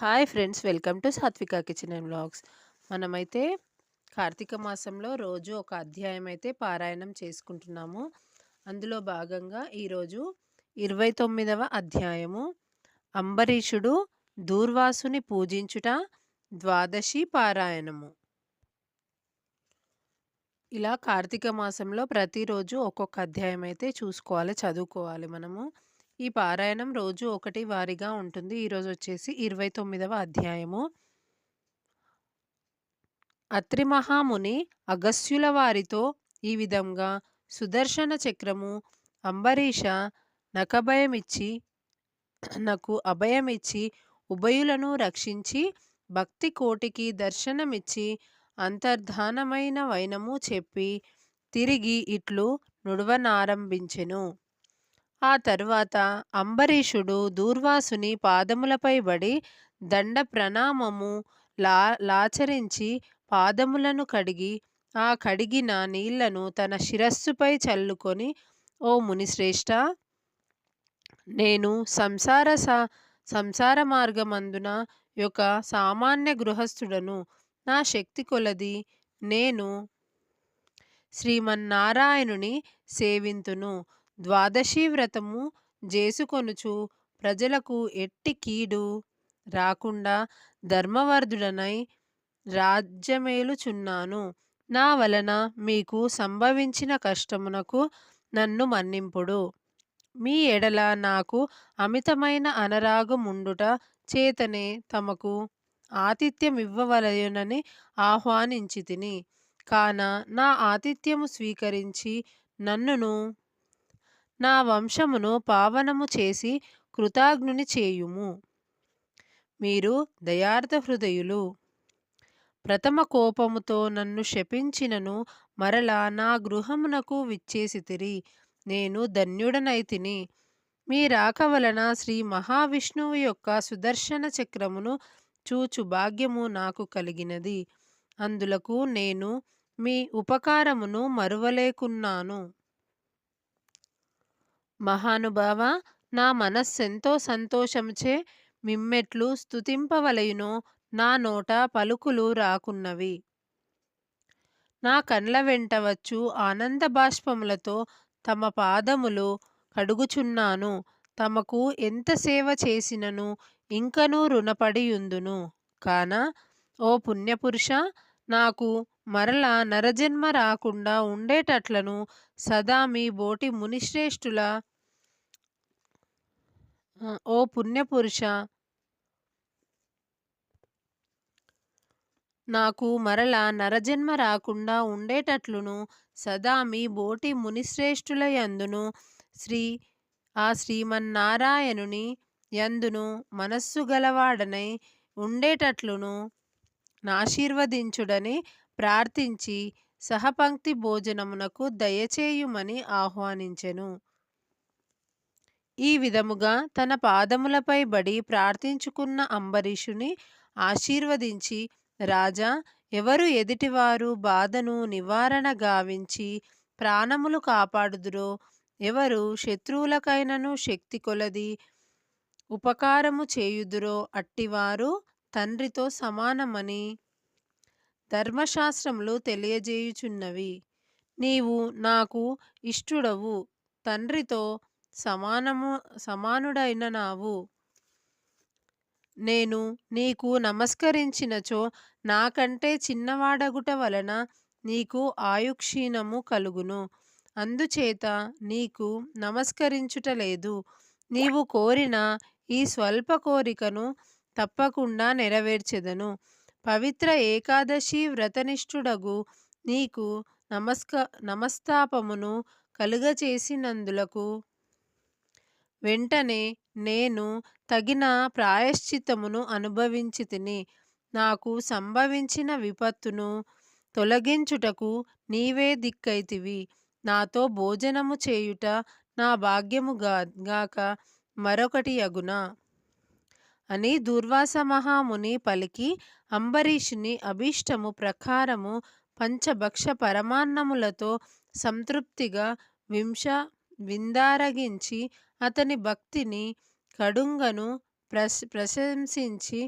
Hi friends welcome to Satvika kitchen and blogs మనమైతే కార్తీక మాసంలో రోజు ఒక అధ్యాయం అయితే పారాయణం చేసుకుంటున్నాము. అందులో భాగంగా ఈరోజు ఇరవై తొమ్మిదవ అధ్యాయము. అంబరీషుడు దూర్వాసుని పూజించుట ద్వాదశి పారాయణము. ఇలా కార్తీక మాసంలో ప్రతిరోజు ఒక్కొక్క అధ్యాయం అయితే చూసుకోవాలి చదువుకోవాలి మనము. ఈ పారాయణం రోజు ఒకటి వారిగా ఉంటుంది. ఈరోజు వచ్చేసి ఇరవై తొమ్మిదవ అధ్యాయము. అత్రి మహాముని అగస్యుల వారితో ఈ విధంగా సుదర్శన చక్రము అంబరీష నకభయమిచ్చి నాకు అభయమిచ్చి ఉభయులను రక్షించి భక్తి కోటికి దర్శనమిచ్చి అంతర్ధానమైన వైనము చెప్పి తిరిగి ఇట్లు నుడవనారంభించెను. ఆ తరువాత అంబరీషుడు దూర్వాసుని పాదములపై బడి దండ ప్రణామము లా లాచరించి పాదములను కడిగి ఆ కడిగిన నీళ్ళను తన శిరస్సుపై చల్లుకొని ఓ మునిశ్రేష్ఠ నేను సంసార సంసార మార్గమందున యొక్క సామాన్య గృహస్థుడను నా శక్తి కొలది నేను శ్రీమన్నారాయణుని సేవింతును. ద్వాదశీ వ్రతము చేసుకొనుచు ప్రజలకు ఎట్టి కీడు రాకుండా ధర్మవర్ధుడనై రాజ్యమేలుచున్నాను. నా వలన మీకు సంభవించిన కష్టమునకు నన్ను మన్నింపుడు. మీ ఎడల నాకు అమితమైన అనరాగముండుట చేతనే తమకు ఆతిథ్యమివ్వవలయునని ఆహ్వానించి తిని కాన నా ఆతిథ్యము స్వీకరించి నన్నును నా వంశమును పావనము చేసి కృతాగ్నుని చేయుము. మీరు దయార్థ హృదయులు. ప్రథమ కోపముతో నన్ను శపించినను మరలా నా గృహమునకు విచ్చేసితిరి. నేను ధన్యుడనైతిని. మీ రాక వలన శ్రీ మహావిష్ణువు యొక్క సుదర్శన చక్రమును చూచు భాగ్యము నాకు కలిగినది. అందులకు నేను మీ ఉపకారమును మరువలేకున్నాను. మహానుభావ నా మనస్సెంతో సంతోషంచే మిమ్మెట్లు స్థుతింపవలయునో నా నోట పలుకులు రాకున్నవి. నా కండ్ల వెంట వచ్చు ఆనంద బాష్పములతో తమ పాదములు కడుగుచున్నాను తమకు ఎంత సేవ చేసినను ఇంకనూ రుణపడియుందును. కాన ఓ పుణ్యపురుష నాకు మరల నరజన్మ రాకుండా ఉండేటట్లను సదా మీ బోటి మునిశ్రేష్ఠుల ఓ పుణ్యపురుష. నాకు మరల నరజన్మ రాకుండా ఉండేటట్లును సదా మీ బోటి మునిశ్రేష్ఠుల యందును శ్రీ ఆ శ్రీమన్నారాయణుని యందును మనస్సు గలవాడనై ఉండేటట్లును నాశీర్వదించుడని ప్రార్థించి సహపంక్తి భోజనమునకు దయచేయుమని ఆహ్వానించెను. ఈ విధముగా తన పాదములపై బడి ప్రార్థించుకున్న అంబరీషుని ఆశీర్వదించి రాజా ఎవరు ఎదుటివారు బాధను నివారణ గావించి ప్రాణములు కాపాడుదురో ఎవరు శత్రువులకైనను శక్తి కొలది ఉపకారము చేయుదురో అట్టివారు తండ్రితో సమానమని ధర్మశాస్త్రములు తెలియజేయుచున్నవి. నీవు నాకు ఇష్టుడవు. తండ్రితో సమానము సమానుడైన నావు నేను నీకు నమస్కరించినచో నాకంటే చిన్నవాడగుట వలన నీకు ఆయుక్షీణము కలుగును. అందుచేత నీకు నమస్కరించుట లేదు. నీవు కోరిన ఈ స్వల్ప కోరికను తప్పకుండా నెరవేర్చెదను. పవిత్ర ఏకాదశి వ్రతనిష్ఠుడగు నీకు నమస్క నమస్తాపమును కలుగచేసినందులకు వెంటనే నేను తగిన ప్రాయశ్చిత్తమును అనుభవించి తిని నాకు సంభవించిన విపత్తును తొలగించుటకు నీవే దిక్కైతివి. నాతో భోజనము చేయుట నా భాగ్యము గాక మరొకటి అగునా అని దుర్వాస మహాముని పలికి అంబరీషుని అభీష్టము ప్రకారము పంచభక్ష పరమాన్నములతో సంతృప్తిగా వింశ విందారగించి అతని భక్తిని కడుంగను ప్రశ్ ప్రశంసించి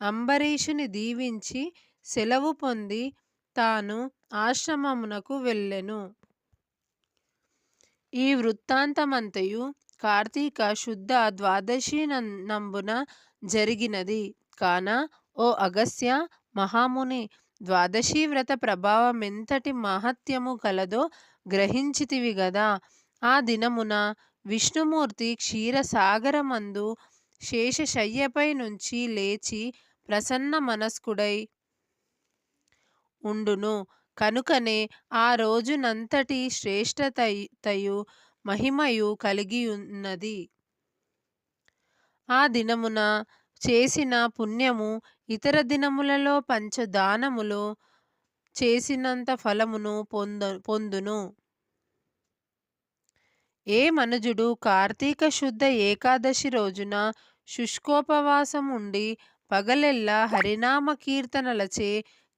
అంబరీషుని దీవించి సెలవు పొంది తాను ఆశ్రమమునకు వెళ్ళెను. ఈ వృత్తాంతమంతయు కార్తీక శుద్ధ ద్వాదశి నంబున జరిగినది. కాన ఓ అగస్త్య మహాముని ద్వాదశి వ్రత ప్రభావం ఎంతటి మహత్యము కలదో గ్రహించితివి గదా. ఆ దినమున విష్ణుమూర్తి క్షీరసాగరమందు శేషశయ్యపై నుంచి లేచి ప్రసన్న మనస్కుడై ఉండును. కనుకనే ఆ రోజునంతటి శ్రేష్టతయు మహిమయు కలిగి ఉన్నది ఆ దినమున చేసిన పుణ్యము ఇతర దినములలో పంచదానములు చేసినంత ఫలమును పొంద పొందును. ఏ మనుజుడు కార్తీక శుద్ధ ఏకాదశి రోజున శుష్కోపవాసం ఉండి పగలెల్లా హరినామ కీర్తనలచే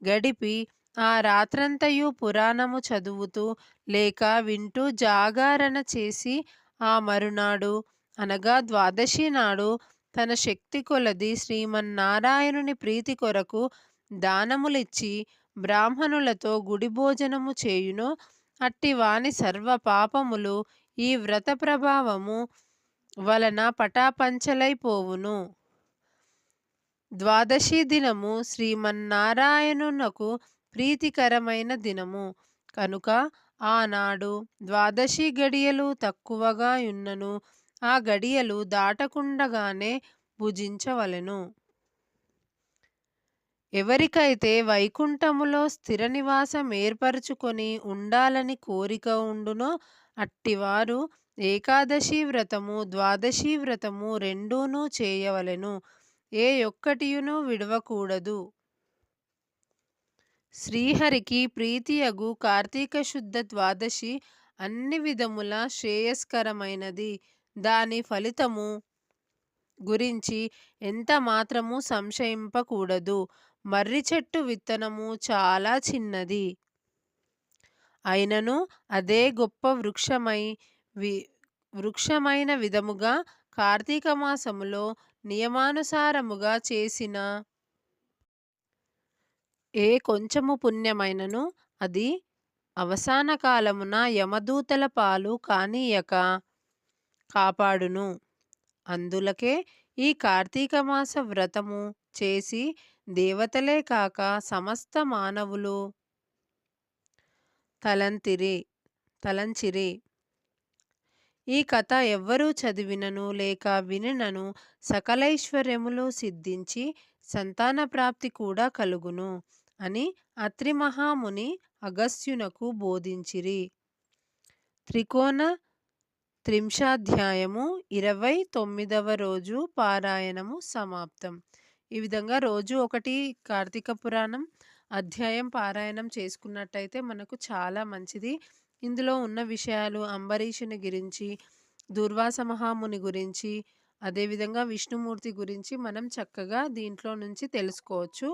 గడిపి ఆ రాత్రంతయు పురాణము చదువుతూ లేక వింటూ జాగారణ చేసి ఆ మరునాడు అనగా ద్వాదశి నాడు తన శక్తి కొలది శ్రీమన్నారాయణుని ప్రీతి కొరకు దానములిచ్చి బ్రాహ్మణులతో గుడి భోజనము చేయును. అట్టి వాని సర్వ పాపములు ఈ వ్రత ప్రభావము వలన పటాపంచలైపోవును ద్వాదశి దినము శ్రీమన్నారాయణునకు ప్రీతికరమైన దినము. కనుక ఆనాడు ద్వాదశి గడియలు తక్కువగా యున్నను. ఆ గడియలు దాటకుండగానే భుజించవలెను. ఎవరికైతే వైకుంఠములో స్థిర నివాసం ఏర్పరచుకొని ఉండాలని కోరిక ఉండునో అట్టివారు ఏకాదశి వ్రతము ద్వాదశి వ్రతము రెండూనూ చేయవలెను. ఏ ఒక్కటియును విడవకూడదు. శ్రీహరికి ప్రీతియగు కార్తీక శుద్ధ ద్వాదశి అన్ని విధముల శ్రేయస్కరమైనది. దాని ఫలితము గురించి ఎంత మాత్రము సంశయింపకూడదు. మర్రి చెట్టు విత్తనము చాలా చిన్నది. అయినను అదే గొప్ప వృక్షమై వి వృక్షమైన విధముగా కార్తీక మాసములో నియమానుసారముగా చేసిన ఏ కొంచెము పుణ్యమైనను అది అవసాన కాలమున యమదూతల పాలు కానీయక. కాపాడును. అందులకే ఈ కార్తీక మాస వ్రతము చేసి దేవతలే కాక సమస్త మానవులు తలంతిరి తలంచిరి. ఈ కథ ఎవ్వరూ చదివినను లేక వినినను సకలైశ్వర్యములు సిద్ధించి సంతాన ప్రాప్తి కూడా కలుగును అని అత్రి మహాముని అగస్త్యునకు బోధించిరి. త్రికోణ త్రింశాధ్యాయము ఇరవై తొమ్మిదవ రోజు పారాయణము సమాప్తం. ఈ విధంగా రోజు ఒకటి కార్తీక పురాణం అధ్యాయం పారాయణం చేసుకున్నట్టయితే మనకు చాలా మంచిది. ఇందులో ఉన్న విషయాలు అంబరీషుని గురించి దుర్వాస మహాముని గురించి అదేవిధంగా విష్ణుమూర్తి గురించి మనం చక్కగా దీంట్లో నుంచి తెలుసుకోవచ్చు.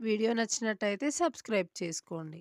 వీడియో నచ్చినట్టయితే సబ్స్క్రైబ్ చేసుకోండి.